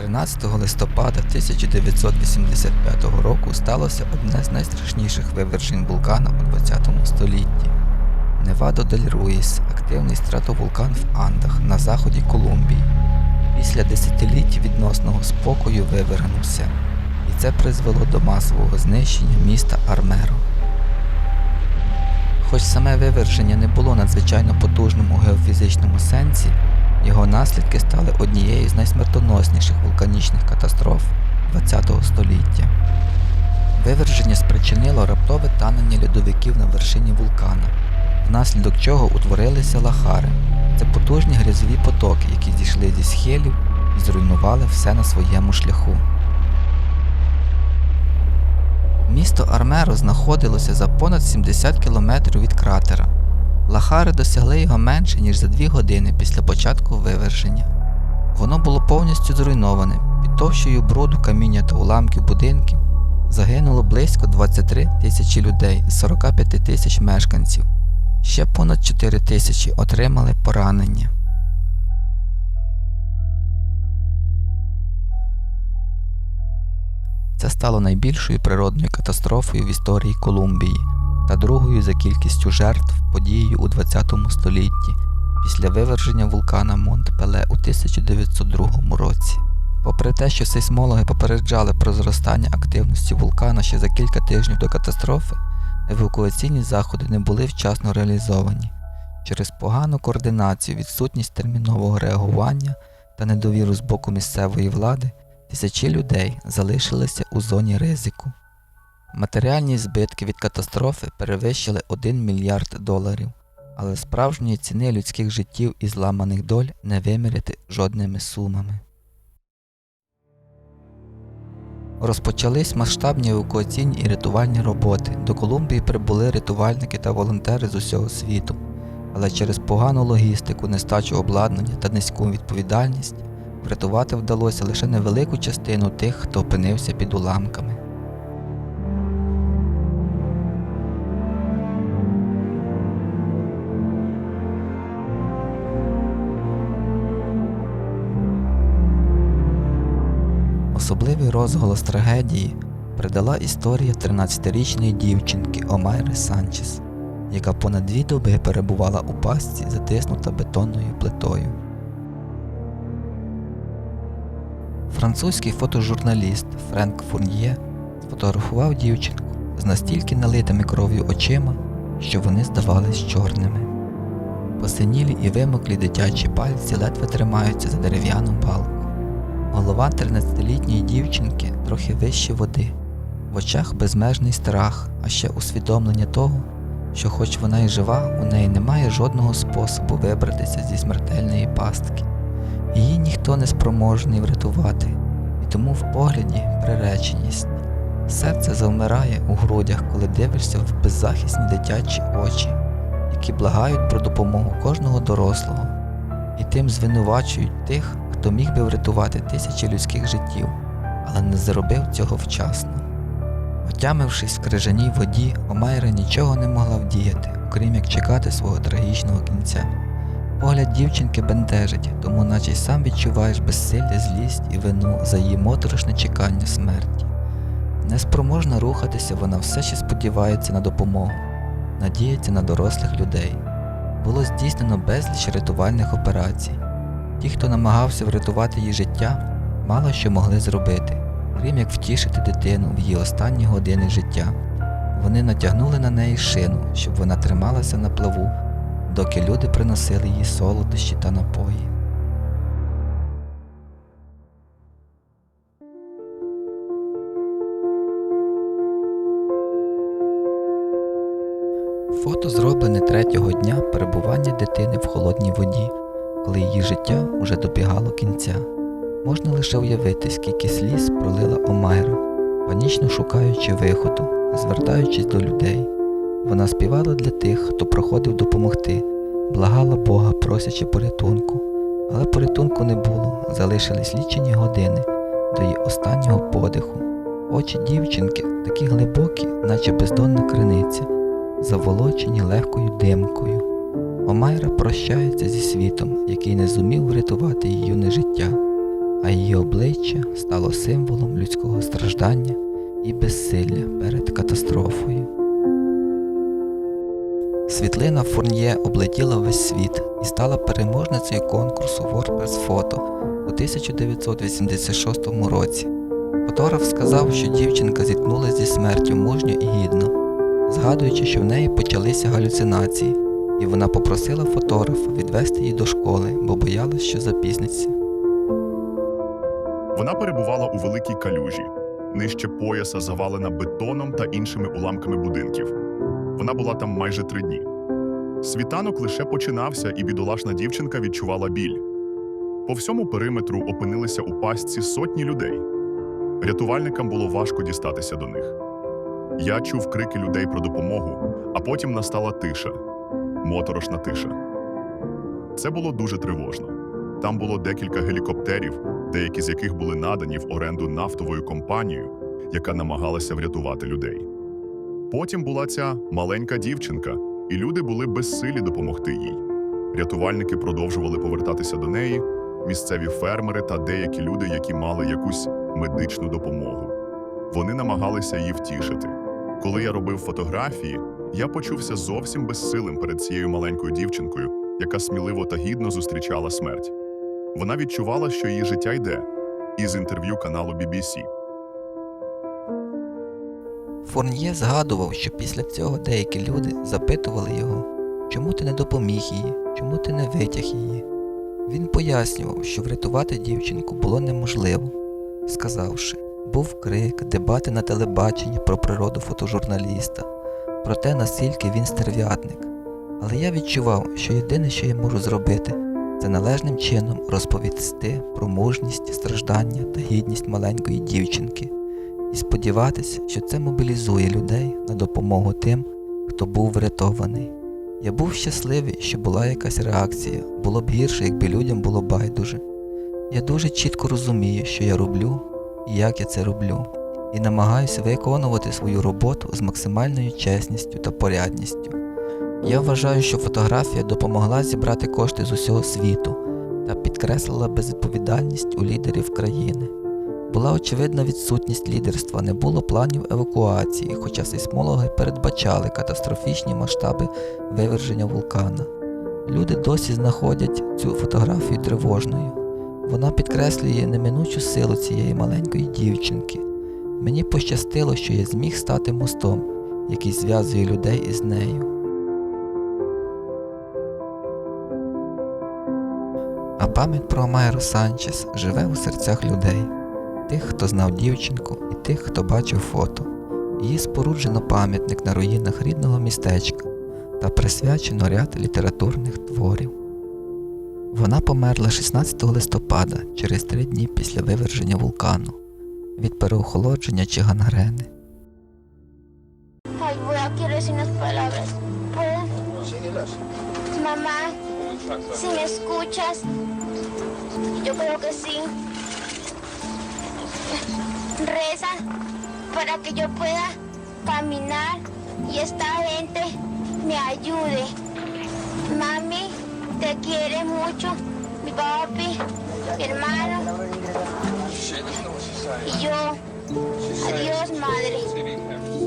13 листопада 1985 року сталося одне з найстрашніших вивержень вулкана у 20 столітті. Невадо дель Руїс – активний стратовулкан в Андах на заході Колумбії. Після десятиліть відносного спокою вивернувся, і це призвело до масового знищення міста Армеро. Хоч саме виверження не було надзвичайно потужним у геофізичному сенсі, його наслідки стали однією з найсмертоносніших вулканічних катастроф ХХ століття. Виверження спричинило раптове танення льодовиків на вершині вулкана, внаслідок чого утворилися лахари. Це потужні грязові потоки, які зійшли зі схилів і зруйнували все на своєму шляху. Місто Армеро знаходилося за понад 70 кілометрів від кратера. Лахари досягли його менше, ніж за дві години після початку виверження. Воно було повністю зруйноване, під товщою бруду, каміння та уламків будинків. Загинуло близько 23 тисячі людей з 45 тисяч мешканців. Ще понад 4 тисячі отримали поранення. Це стало найбільшою природною катастрофою в історії Колумбії та другою за кількістю жертв подією у ХХ столітті після виверження вулкана Монт-Пеле у 1902 році. Попри те, що сейсмологи попереджали про зростання активності вулкана ще за кілька тижнів до катастрофи, евакуаційні заходи не були вчасно реалізовані. Через погану координацію, відсутність термінового реагування та недовіру з боку місцевої влади тисячі людей залишилися у зоні ризику. Матеріальні збитки від катастрофи перевищили 1 мільярд доларів, але справжньої ціни людських життів і зламаних доль не виміряти жодними сумами. Розпочались масштабні евакуаційні і рятувальні роботи. До Колумбії прибули рятувальники та волонтери з усього світу, але через погану логістику, нестачу обладнання та низьку відповідальність врятувати вдалося лише невелику частину тих, хто опинився під уламками. Особливий розголос трагедії придала історія 13-річної дівчинки Омайри Санчес, яка понад дві доби перебувала у пастці, затиснута бетонною плитою. Французький фотожурналіст Френк Фурньє сфотографував дівчинку з настільки налитими кров'ю очима, що вони здавались чорними. Посинілі і вимоклі дитячі пальці ледве тримаються за дерев'яну палку. Голова 13-літньої дівчинки трохи вище води, в очах безмежний страх, а ще усвідомлення того, що, хоч вона й жива, у неї немає жодного способу вибратися зі смертельної пастки. Її ніхто не спроможний врятувати, і тому в погляді приреченість. Серце завмирає у грудях, коли дивишся в беззахисні дитячі очі, які благають про допомогу кожного дорослого, і тим звинувачують тих, хто міг би врятувати тисячі людських життів, але не зробив цього вчасно. Отямившись в крижаній воді, Омайра нічого не могла вдіяти, окрім як чекати свого трагічного кінця. Погляд дівчинки бентежить, тому наче й сам відчуваєш безсилля, злість і вину за її моторошне чекання смерті. Неспроможна рухатися, вона все ще сподівається на допомогу, надіється на дорослих людей. Було здійснено безліч рятувальних операцій. Ті, хто намагався врятувати її життя, мало що могли зробити, крім як втішити дитину в її останні години життя. Вони натягнули на неї шину, щоб вона трималася на плаву, доки люди приносили їй солодощі та напої. Фото зроблене третього дня перебування дитини в холодній воді, коли її життя уже добігало кінця. Можна лише уявити, скільки сліз пролила Омайра, панічно шукаючи виходу, звертаючись до людей. Вона співала для тих, хто проходив допомогти, благала Бога, просячи порятунку, але порятунку не було, залишились лічені години до її останнього подиху. Очі дівчинки такі глибокі, наче бездонна криниця, заволочені легкою димкою. Омайра прощається зі світом, який не зумів врятувати її юне життя, а її обличчя стало символом людського страждання і безсилля перед катастрофою. Світлина Фурньє облетіла весь світ і стала переможницею конкурсу WordPress Photo у 1986 році. Фотограф сказав, що дівчинка зіткнулася зі смертю мужньо і гідно, згадуючи, що в неї почалися галюцинації, і вона попросила фотографа відвести її до школи, бо боялась, що запізниться. Вона перебувала у великій калюжі, нижче пояса, завалена бетоном та іншими уламками будинків. Вона була там майже три дні. Світанок лише починався, і бідолашна дівчинка відчувала біль. По всьому периметру опинилися у пастці сотні людей. Рятувальникам було важко дістатися до них. Я чув крики людей про допомогу, а потім настала тиша моторошна тиша. Це було дуже тривожно. Там було декілька гелікоптерів, деякі з яких були надані в оренду нафтовою компанією, яка намагалася врятувати людей. Потім була ця маленька дівчинка, і люди були безсилі допомогти їй. Рятувальники продовжували повертатися до неї, місцеві фермери та деякі люди, які мали якусь медичну допомогу. Вони намагалися її втішити. Коли я робив фотографії, я почувся зовсім безсилим перед цією маленькою дівчинкою, яка сміливо та гідно зустрічала смерть. Вона відчувала, що її життя йде, із інтерв'ю каналу BBC. Фурньє згадував, що після цього деякі люди запитували його, чому ти не допоміг їй, чому ти не витяг її. Він пояснював, що врятувати дівчинку було неможливо, сказавши, був крик, дебати на телебаченні про природу фотожурналіста, про те, наскільки він стерв'ятник. Але я відчував, що єдине, що я можу зробити, це належним чином розповісти про мужність, страждання та гідність маленької дівчинки і сподіватися, що це мобілізує людей на допомогу тим, хто був врятований. Я був щасливий, що була якась реакція, було б гірше, якби людям було байдуже. Я дуже чітко розумію, що я роблю і як я це роблю, і намагаюся виконувати свою роботу з максимальною чесністю та порядністю. Я вважаю, що фотографія допомогла зібрати кошти з усього світу та підкреслила безвідповідальність у лідерів країни. Була очевидна відсутність лідерства, не було планів евакуації, хоча сейсмологи передбачали катастрофічні масштаби виверження вулкана. Люди досі знаходять цю фотографію тривожною. Вона підкреслює неминучу силу цієї маленької дівчинки. Мені пощастило, що я зміг стати мостом, який зв'язує людей із нею. Пам'ять про Майру Санчес живе у серцях людей, тих, хто знав дівчинку, і тих, хто бачив фото. Її споруджено пам'ятник на руїнах рідного містечка та присвячено ряд літературних творів. Вона померла 16 листопада через три дні після виверження вулкану від переохолодження чи гангрени. Mamá, si me escuchas, yo creo que sí. Reza para que yo pueda caminar y esta gente me ayude. Mami, te quiere mucho. Mi papi, mi hermano y yo. Adiós, madre.